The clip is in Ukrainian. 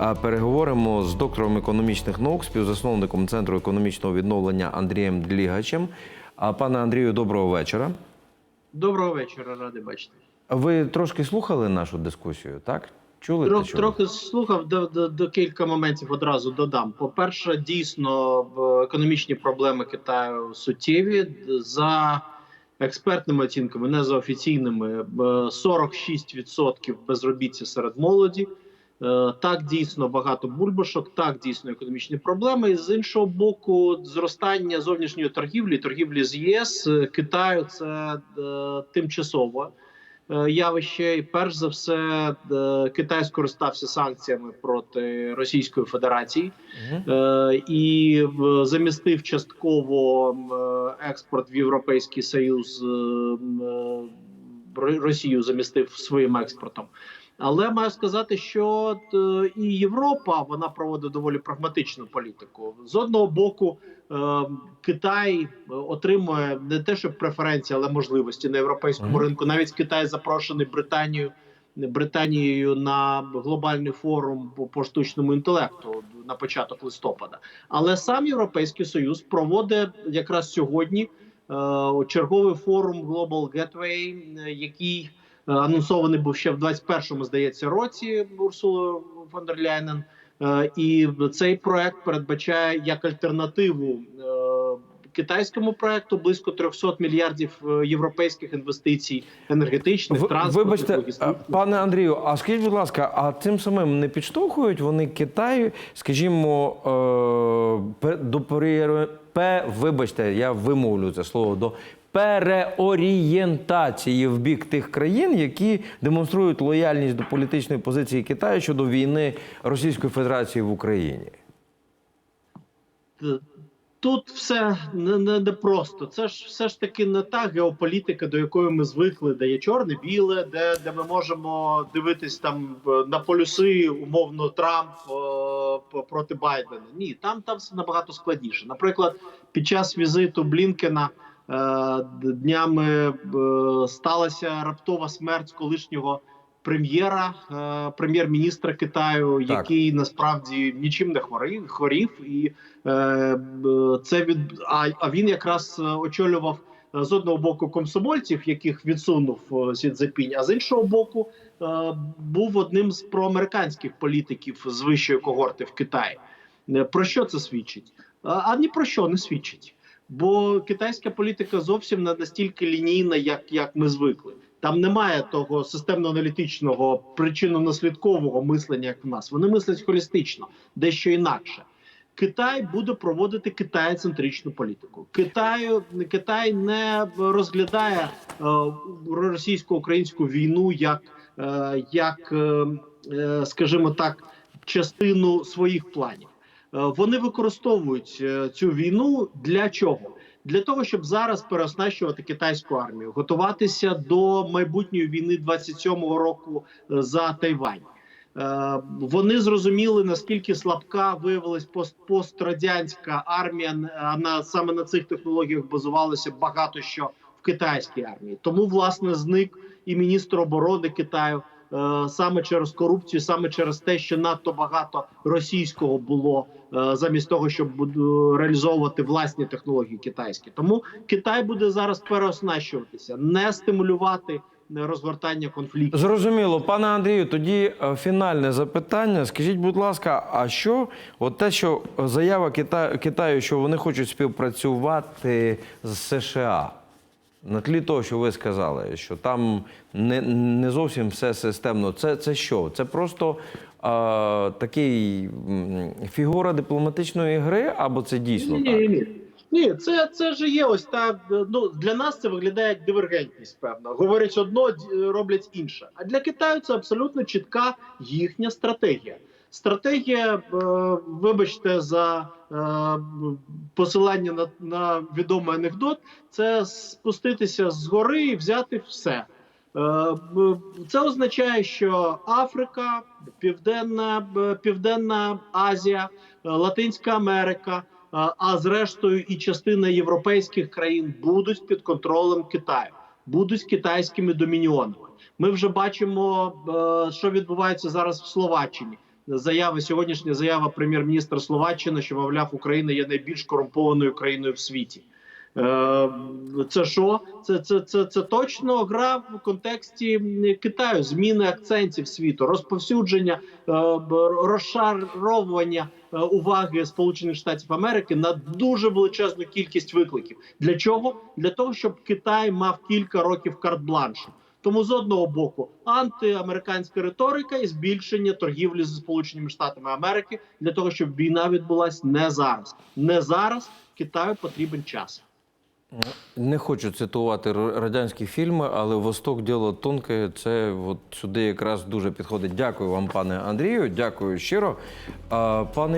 переговоримо з доктором економічних наук, співзасновником Центру економічного відновлення Андрієм Длігачем. Пане Андрію, доброго вечора. Доброго вечора, радий бачити. Ви трошки слухали нашу дискусію, так? Чули Трох, трохи слухав до, до, до кілька моментів одразу додам. По-перше, дійсно в- економічні проблеми Китаю суттєві за експертними оцінками, не за офіційними, б- 46% безробіття серед молоді. Е, Так, дійсно багато бульбашок, так дійсно економічні проблеми. І з іншого боку, зростання зовнішньої торгівлі, торгівлі з ЄС е, Китаю це е, тимчасово явище. І перш за все, Китай скористався санкціями проти Російської Федерації і замістив частково експорт в Європейський Союз. Росію замістив своїм експортом. Але маю сказати, що е, і Європа вона проводить доволі прагматичну політику. З одного боку, е, Китай е, отримує не те, що преференції, але можливості на європейському ринку. Навіть Китай запрошений Британією Британією на глобальний форум по, штучному інтелекту на початок листопада. Але сам Європейський Союз проводить якраз сьогодні черговий форум Global Gateway, який анонсований був ще в 21-му, здається, році Урсулою фон дер Ляйнен. Е, і цей проект передбачає як альтернативу е, китайському проекту близько 300 мільярдів е, європейських інвестицій енергетичних, Ви- транспортних, Вибачте, логістичних. пане Андрію, а скажіть, будь ласка, а цим самим не підштовхують вони Китай, скажімо, е, до пере- вибачте, я вимовлю це слово до переорієнтації в бік тих країн, які демонструють лояльність до політичної позиції Китаю щодо війни Російської Федерації в Україні? Тут все не, не, не просто. Це ж все ж таки не та геополітика, до якої ми звикли, де є чорне, біле, де, де ми можемо дивитись там е, на полюси, умовно Трамп е, п- проти Байдена. Ні, там там все набагато складніше. Наприклад, під час візиту Блінкена е, днями е, сталася раптова смерть колишнього прем'єра, е, прем'єр-міністра Китаю, Так. який насправді нічим не хворів, хворів і. Е, це від а, а він якраз очолював з одного боку комсомольців, яких відсунув Сі Цзепінь, а з іншого боку був одним з проамериканських політиків з вищої когорти в Китаї. Е, Про що це свідчить? А, а ні про що не свідчить. Бо китайська політика зовсім не настільки лінійна, як, як ми звикли. Там немає того системно-аналітичного причинно-наслідкового мислення, як в нас. Вони мислять холістично, дещо інакше. Китай буде проводити китаєцентричну політику. Китаю Китай не розглядає е, російсько-українську війну як, е, як е, е, скажімо так, частину своїх планів. Е, вони використовують е, цю війну для чого? Для того щоб зараз переоснащувати китайську армію, готуватися до майбутньої війни 27-го року е, за Тайвань. Е, Вони зрозуміли наскільки слабка виявилась пост пострадянська армія. На саме на цих технологіях базувалося багато що китайській армії. Тому власне зник і міністр оборони Китаю е, саме через корупцію, саме через те, що надто багато російського було е, замість того, щоб реалізовувати власні технології китайські. Тому Китай буде зараз переоснащуватися, не стимулювати е, розгортання конфлікту. Зрозуміло, пане Андрію, тоді е, фінальне запитання. Скажіть, будь ласка, а що от те, що заява Кита- Китаю, що вони хочуть співпрацювати з США? На тлі того, що ви сказали, що там не, не зовсім все системно. Це, це що? Це просто е, такий фігура дипломатичної гри, або це дійсно ні, так? ні, ні. Це, це ж є ось та ну для нас це виглядає як дивергентність, певно. Говорять одно, роблять інше. А для Китаю це абсолютно чітка їхня стратегія. Стратегія, е, вибачте, за е, посилання на, на відомий анекдот, це спуститися з гори і взяти все. Е, Це означає, що Африка, Південна, Південна Азія, Латинська Америка, а зрештою і частина європейських країн будуть під контролем Китаю, будуть китайськими домініонами. Ми вже бачимо, що відбувається зараз в Словаччині. Заява сьогоднішня заява прем'єр-міністра Словаччини, що мовляв, Україна є найбільш корумпованою країною в світі. Е, Це що? Це, це, це, це точно гра в контексті Китаю, зміни акцентів світу, розповсюдження, е, розшаровування е, уваги Сполучених Штатів Америки на дуже величезну кількість викликів. Для чого? Для того, щоб Китай мав кілька років карт-бланшу. Тому з одного боку антиамериканська риторика і збільшення торгівлі з Сполученими Штатами Америки для того, щоб війна відбулась не зараз. Не зараз Китаю потрібен час. Не хочу цитувати радянські фільми, але Восток діло тонке. Це от сюди якраз дуже підходить. Дякую вам, пане Андрію. Дякую щиро. Пане